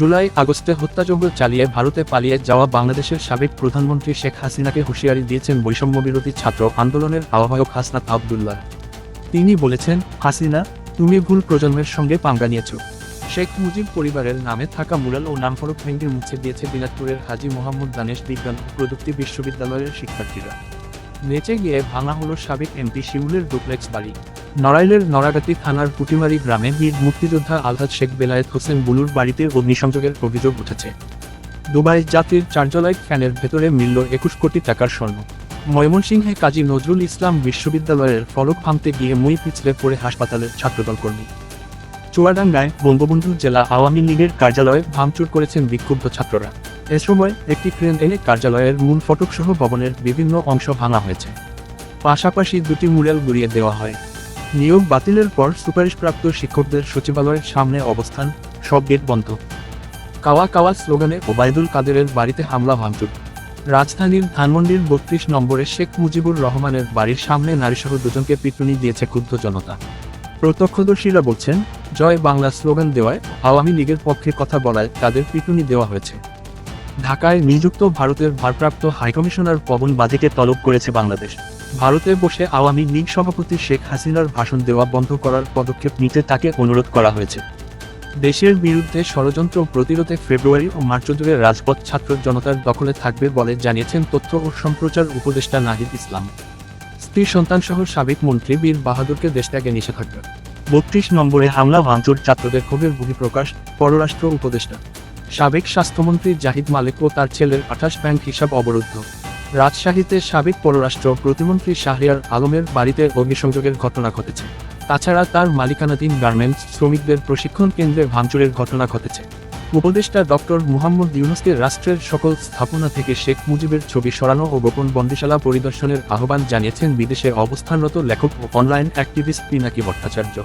জুলাই, আগস্টে হত্যাযজ্ঞ চালিয়ে ভারতে পালিয়ে যাওয়া বাংলাদেশের সাবেক প্রধানমন্ত্রী শেখ হাসিনাকে হুঁশিয়ারি দিয়েছেন বৈষম্য বিরোধী ছাত্র আন্দোলনের আহ্বায়ক হাসনাত আবদুল্লাহ। তিনি বলেছেন, হাসিনা, তুমি ভুল প্রজন্মের সঙ্গে পাঙ্গা নিয়েছ। শেখ মুজিব পরিবারের নামে থাকা মুরাল ও নামফরক ভেঙ্গে মুছে দিয়েছে দিনাজপুরের হাজী মোহাম্মদ দানেশ বিজ্ঞান প্রযুক্তি বিশ্ববিদ্যালয়ের শিক্ষার্থীরা। নেচে গিয়ে ভাঙা হলো সাবেক এমপি শিমুলের ডুপ্লেক্স বাড়ি। নড়াইলের নড়াগাতি থানার পুটিমারি গ্রামে বীর মুক্তিযোদ্ধা আলহাজ শেখ বেলায়েত হোসেন বুলুর বাড়িতে অগ্নিসংযোগের অভিযোগ উঠেছে। দুবাই জাতির চার্জলাইট ফ্যানের ভেতরে মিলল একুশ কোটি টাকার স্বর্ণ। ময়মনসিংহে কাজী নজরুল ইসলাম বিশ্ববিদ্যালয়ের ফলক ভাঙতে গিয়ে মুই পিছলে পড়ে হাসপাতালের ছাত্রদল কর্মী চুয়াডাঙ্গায় বঙ্গবন্ধু জেলা আওয়ামী লীগের কার্যালয়ে ভাঙচুর করেছেন বিক্ষুব্ধ ছাত্ররা। এ সময় একটি ক্রেন এনে কার্যালয়ের মূল ফটক সহ ভবনের বিভিন্ন অংশ ভাঙা হয়েছে। পাশাপাশি দুটি মুরাল গুড়িয়ে দেওয়া হয়। নিয়োগ বাতিলের পর সুপারিশপ্রাপ্ত শিক্ষকদের সচিবালয়ের সামনে অবস্থান, সব গেট বন্ধ। কাওয়া কাওয়া স্লোগানে ওবায়দুল কাদেরের বাড়িতে হামলা, ভাঙচুর। রাজধানীর ধানমন্ডির বত্রিশ নম্বরে শেখ মুজিবুর রহমানের বাড়ির সামনে নারীসহ দুজনকে পিটুনি দিয়েছে ক্ষুব্ধ জনতা। প্রত্যক্ষদর্শীরা বলছেন, জয় বাংলা স্লোগান দেওয়ায় আওয়ামী লীগের পক্ষে কথা বলায় তাদের পিটুনি দেওয়া হয়েছে। ঢাকায় নিযুক্ত ভারতের ভারপ্রাপ্ত হাইকমিশনার পবন বাজেকে তলব করেছে বাংলাদেশ। ভারতে বসে আওয়ামী লীগ সভাপতি শেখ হাসিনার ভাষণ দেওয়া বন্ধ করার পদক্ষেপ নিতে তাকে অনুরোধ করা হয়েছে। দেশের বিরুদ্ধে ষড়যন্ত্র প্রতিরোধে ফেব্রুয়ারি ও মার্চ জুড়ে রাজপথ ছাত্র জনতার দখলে থাকবে বলে জানিয়েছেন তথ্য ও সম্প্রচার উপদেষ্টা নাহিদ ইসলাম। স্ত্রী সন্তানসহ সাবেক মন্ত্রী বীর বাহাদুরকে দেশত্যাগে নিষেধাজ্ঞা। বত্রিশ নম্বরে হামলা, ভাঙচুর, ছাত্রদের ক্ষোভের বহিঃপ্রকাশ পররাষ্ট্র উপদেষ্টা। সাবেক স্বাস্থ্যমন্ত্রী জাহিদ মালিক ও তার ছেলের আঠাশ ব্যাংক হিসাব অবরুদ্ধ। রাজশাহীতে সাবেক পররাষ্ট্র প্রতিমন্ত্রী শাহরিয়ার আলমের বাড়িতে অগ্নিসংযোগের ঘটনা ঘটেছে। তাছাড়া তার মালিকানাধীন গার্মেন্টস শ্রমিকদের প্রশিক্ষণ কেন্দ্রে ভাঙচুরের ঘটনা ঘটেছে। উপদেষ্টা ডক্টর মুহাম্মদ ইউনুসকে রাষ্ট্রের সকল স্থাপনা থেকে শেখ মুজিবের ছবি সরানো ও গোপন বন্দিশালা পরিদর্শনের আহ্বান জানিয়েছেন বিদেশে অবস্থানরত লেখক ও অনলাইন অ্যাক্টিভিস্ট পিনাকি ভট্টাচার্য।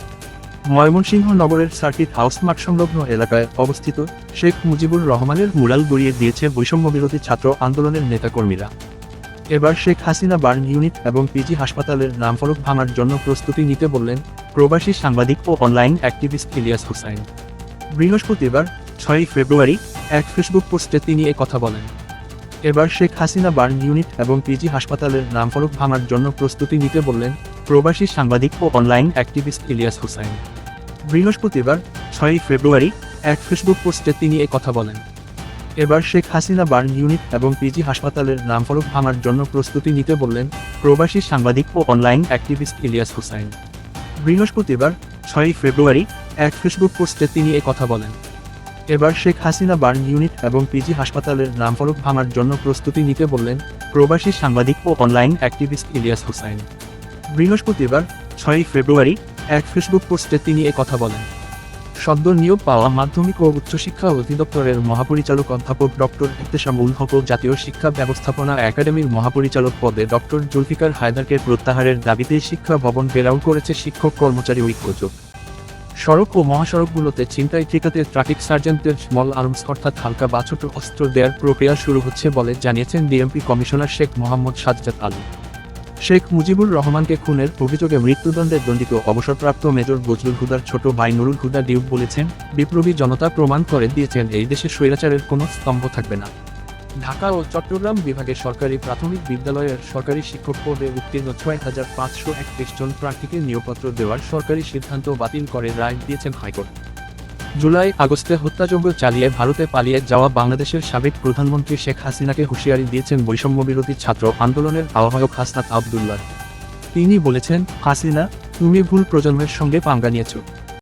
ময়মনসিংহ নগরের সার্কিট হাউস মাঠ সংলগ্ন এলাকায় অবস্থিত শেখ মুজিবুর রহমানের মুরাল গড়িয়ে দিয়েছে বৈষম্য বিরোধী ছাত্র আন্দোলনের নেতাকর্মীরা। এবার শেখ হাসিনা বার্ন ইউনিট এবং পিজি হাসপাতালের নামফলক ভাঙার জন্য প্রস্তুতি নিতে বললেন প্রবাসী সাংবাদিক ও অনলাইন অ্যাক্টিভিস্ট ইলিয়াস হুসাইন। বৃহস্পতিবার, ছয়ই ফেব্রুয়ারি, এক ফেসবুক পোস্টে তিনি কথা বলেন। এবার শেখ হাসিনা বার্ন ইউনিট এবং পিজি হাসপাতালের নামফলক ভাঙার জন্য প্রস্তুতি নিতে বললেন প্রবাসী সাংবাদিক ও অনলাইন অ্যাক্টিভিস্ট ইলিয়াস হুসাইন। বৃহস্পতিবার, ছয়ই ফেব্রুয়ারি, এক ফেসবুক পোস্টে তিনি এ কথা বলেন। এবার শেখ হাসিনা বার্ন ইউনিট এবং পিজি হাসপাতালের নামফলক ভাঙার জন্য প্রস্তুতি নিতে বললেন প্রবাসী সাংবাদিক ও অনলাইন অ্যাক্টিভিস্ট ইলিয়াস হুসাইন। বৃহস্পতিবার, ছয়ই ফেব্রুয়ারি, এক ফেসবুক পোস্টে তিনি এ কথা বলেন। এবার শেখ হাসিনা বার্ন ইউনিট এবং পিজি হাসপাতালের নামফলক ভাঙার জন্য প্রস্তুতি নিতে বললেন প্রবাসী সাংবাদিক ও অনলাইন অ্যাক্টিভিস্ট ইলিয়াস হুসাইন। বৃহস্পতিবার, ছয়ই ফেব্রুয়ারি, এক ফেসবুক পোস্টে তিনি কথা বলেন। সদ্য নিয়োগ পাওয়া মাধ্যমিক ও উচ্চশিক্ষা অধিদপ্তরের মহাপরিচালক অধ্যাপক ডক্টর ইফতেশামুল হক জাতীয় শিক্ষা ব্যবস্থাপনা একাডেমির মহাপরিচালক পদে ডক্টর জুলফিকার হায়দারকে প্রত্যাহারের দাবিতে শিক্ষা ভবন ঘেরাও করেছে শিক্ষক কর্মচারী ঐক্যজোট সড়ক ও মহাসড়কগুলোতে ছিনতাই ঠেকাতে ট্রাফিক সার্জেন্টদের স্মল আর্মস অর্থাৎ হালকা বা ছোট অস্ত্র দেওয়ার প্রক্রিয়া শুরু হচ্ছে বলে জানিয়েছেন ডিএমপি কমিশনার শেখ মোহাম্মদ সাজ্জাদ আলী। শেখ মুজিবুর রহমানকে খুনের অভিযোগে মৃত্যুদণ্ডে দণ্ডিত অবসরপ্রাপ্ত মেজর বজলুল হুদার ছোট ভাই নুরুল হুদা ডিউক বলেছেন, বিপ্লবী জনতা প্রমাণ করে দিয়েছেন এই দেশে স্বৈরাচারের কোনো স্তম্ভ থাকবে না। ঢাকা ও চট্টগ্রাম বিভাগের সরকারি প্রাথমিক বিদ্যালয়ের সরকারি শিক্ষক পদে উত্তীর্ণ ছয় হাজার পাঁচশো একত্রিশ জন প্রার্থীকে নিয়োগপত্র দেওয়ার সরকারি সিদ্ধান্ত বাতিল করে রায় দিয়েছেন হাইকোর্ট। জুলাই, আগস্টে হত্যাযজ্ঞ চালিয়ে ভারতে পালিয়ে যাওয়া বাংলাদেশের সাবেক প্রধানমন্ত্রী শেখ হাসিনাকে হুঁশিয়ারি দিয়েছেন বৈষম্য বিরোধী ছাত্র আন্দোলনের আহ্বায়ক হাসনাত আবদুল্লাহ। তিনি বলেছেন, হাসিনা, তুমি ভুল প্রজন্মের সঙ্গে পাঙ্গা নিয়েছ।